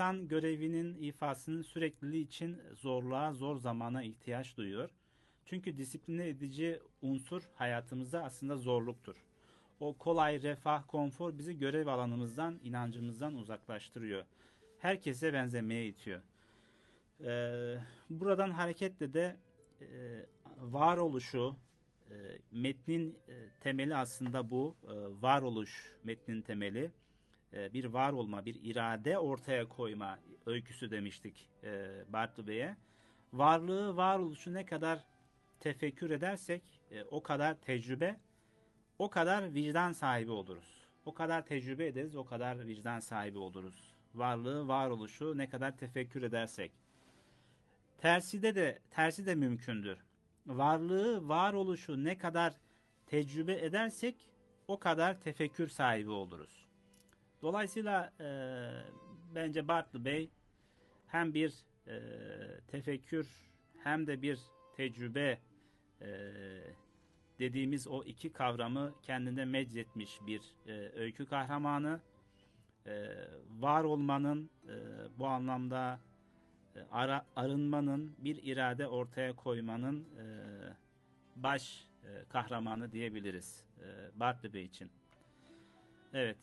insan görevinin ifasının sürekliliği için zorluğa, zor zamana ihtiyaç duyuyor. Çünkü disipline edici unsur hayatımızda aslında zorluktur. O kolay, refah, konfor bizi görev alanımızdan, inancımızdan uzaklaştırıyor. Herkese benzemeye itiyor. Ee, buradan hareketle de e, varoluşu, e, metnin e, temeli aslında bu. E, varoluş metnin temeli. E, bir var olma, bir irade ortaya koyma öyküsü demiştik e, Bartu Bey'e. Varlığı, varoluşu ne kadar tefekkür edersek e, o kadar tecrübe, o kadar vicdan sahibi oluruz. O kadar tecrübe ederiz, o kadar vicdan sahibi oluruz. Varlığı, varoluşu ne kadar tefekkür edersek. Tersi de de tersi de mümkündür. Varlığı, varoluşu ne kadar tecrübe edersek o kadar tefekkür sahibi oluruz. Dolayısıyla e, bence Bartlı Bey hem bir e, tefekkür hem de bir tecrübe e, dediğimiz o iki kavramı kendinde meczetmiş bir e, öykü kahramanı. E, var olmanın e, bu anlamda e, ara, arınmanın, bir irade ortaya koymanın e, baş e, kahramanı diyebiliriz e, Bartlı Bey için. Evet,